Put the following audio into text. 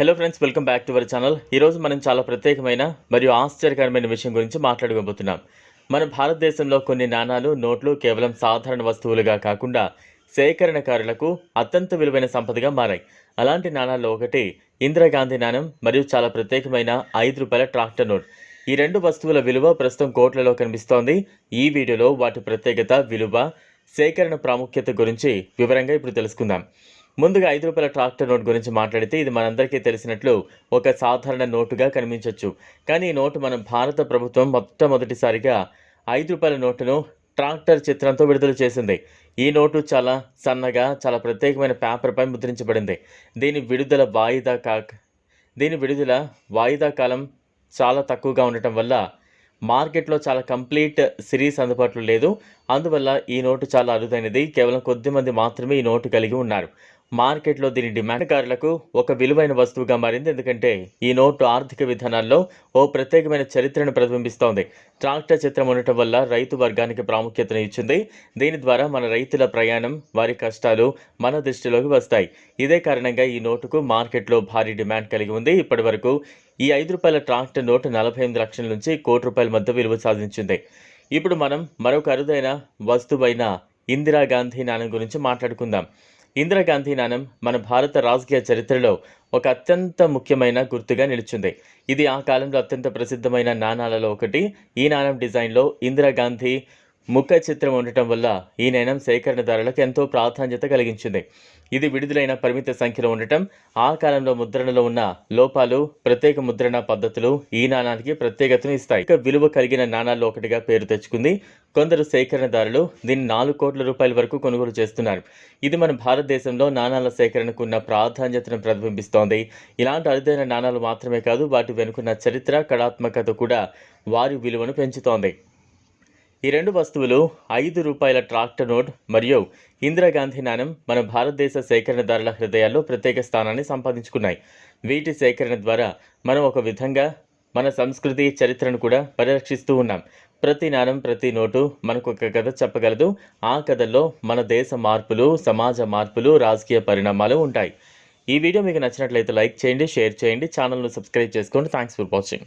Hello friends welcome back to our channel ఈరోజు మనం చాలా ప్రత్యేకమైన మరియు ఆశ్చర్యకరమైన విషయం గురించి మాట్లాడుకోబోతున్నాం మన భారతదేశంలో కొన్ని నాణాలు నోట్లు కేవలం సాధారణ వస్తువులుగా కాకుండా సేకరణకారులకు అత్యంత విలువైన సంపదగా మారాయి. అలాంటి నాణాల్లో ఒకటి ఇందిరాగాంధీ నాణం మరియు చాలా ప్రత్యేకమైన ఐదు రూపాయల ట్రాక్టర్ నోట్. ఈ రెండు వస్తువుల విలువ ప్రస్తుతం కోట్లలో కనిపిస్తోంది. ఈ వీడియోలో వాటి ప్రత్యేకత విలువ సేకరణ ప్రాముఖ్యత గురించి వివరంగా ఇప్పుడు తెలుసుకుందాం. ముందుగా ఐదు రూపాయల ట్రాక్టర్ నోట్ గురించి మాట్లాడితే ఇది మనందరికీ తెలిసినట్లు ఒక సాధారణ నోటుగా కనిపించవచ్చు కానీ ఈ నోటు మన భారత ప్రభుత్వం మొట్టమొదటిసారిగా ఐదు రూపాయల నోటును ట్రాక్టర్ చిత్రంతో విడుదల చేసింది. ఈ నోటు చాలా సన్నగా చాలా ప్రత్యేకమైన పేపర్పై ముద్రించబడింది. దీని విడుదల వాయిదా కా దీని విడుదల వాయిదా కాలం చాలా తక్కువగా ఉండటం వల్ల మార్కెట్లో చాలా కంప్లీట్ సిరీస్ అందుబాటులో లేదు. అందువల్ల ఈ నోటు చాలా అరుదైనది. కేవలం కొద్ది మంది మాత్రమే ఈ నోటు కలిగి ఉన్నారు. మార్కెట్లో దీని డిమాండ్కారులకు ఒక విలువైన వస్తువుగా మారింది. ఎందుకంటే ఈ నోటు ఆర్థిక విధానాల్లో ఓ ప్రత్యేకమైన చరిత్రను ప్రతిబింబిస్తోంది. ట్రాక్టర్ చిత్రం ఉండటం వల్ల రైతు వర్గానికి ప్రాముఖ్యతను ఇచ్చింది. దీని ద్వారా మన రైతుల ప్రయాణం వారి కష్టాలు మన దృష్టిలోకి వస్తాయి. ఇదే కారణంగా ఈ నోటుకు మార్కెట్లో భారీ డిమాండ్ కలిగి ఉంది. ఇప్పటి వరకు ఈ ఐదు రూపాయల ట్రాక్టర్ నోటు నలభై ఎనిమిది లక్షల నుంచి కోటి రూపాయల మధ్య విలువ సాధించింది. ఇప్పుడు మనం మరొక అరుదైన వస్తువైన ఇందిరాగాంధీ నాణ్యం గురించి మాట్లాడుకుందాం. ఇందిరాగాంధీ నాణం మన భారత రాజకీయ చరిత్రలో ఒక అత్యంత ముఖ్యమైన గుర్తుగా నిలిచింది. ఇది ఆ కాలంలో అత్యంత ప్రసిద్ధమైన నాణాలలో ఒకటి. ఈ నాణం డిజైన్లో ఇందిరాగాంధీ ముఖ చిత్రం ఉండటం వల్ల ఈ నాణం సేకరణదారులకు ఎంతో ప్రాధాన్యత కలిగించింది. ఇది విడుదలైన పరిమిత సంఖ్యలో ఉండటం ఆ కాలంలో ముద్రణలో ఉన్న లోపాలు ప్రత్యేక ముద్రణ పద్ధతులు ఈ నాణానికి ప్రత్యేకతను ఇస్తాయి. ఇక విలువ కలిగిన నాణాల్లో ఒకటిగా పేరు తెచ్చుకుంది కొందరు సేకరణదారులు దీన్ని నాలుగు కోట్ల రూపాయల వరకు కొనుగోలు చేస్తున్నారు. ఇది మన భారతదేశంలో నాణాల సేకరణకు ఉన్న ప్రాధాన్యతను ప్రతిబింబిస్తోంది. ఇలాంటి అరుదైన నాణాలు మాత్రమే కాదు వాటి వెనుకున్న చరిత్ర కళాత్మకత కూడా వారి విలువను పెంచుతోంది. ఈ రెండు వస్తువులు ఐదు రూపాయల ట్రాక్టర్ నోట్ మరియు ఇందిరాగాంధీ నాణం మన భారతదేశ సేకరణదారుల హృదయాల్లో ప్రత్యేక స్థానాన్ని సంపాదించుకున్నాయి. వీటి సేకరణ ద్వారా మనం ఒక విధంగా మన సంస్కృతి చరిత్రను కూడా పరిరక్షిస్తూ ఉన్నాం. ప్రతి నాణం ప్రతి నోటు మనకు ఒక కథ చెప్పగలదు. ఆ కథల్లో మన దేశ మార్పులు సమాజ మార్పులు రాజకీయ పరిణామాలు ఉంటాయి. ఈ వీడియో మీకు నచ్చినట్లయితే లైక్ చేయండి షేర్ చేయండి ఛానల్ను సబ్స్క్రైబ్ చేసుకోండి. Thanks for watching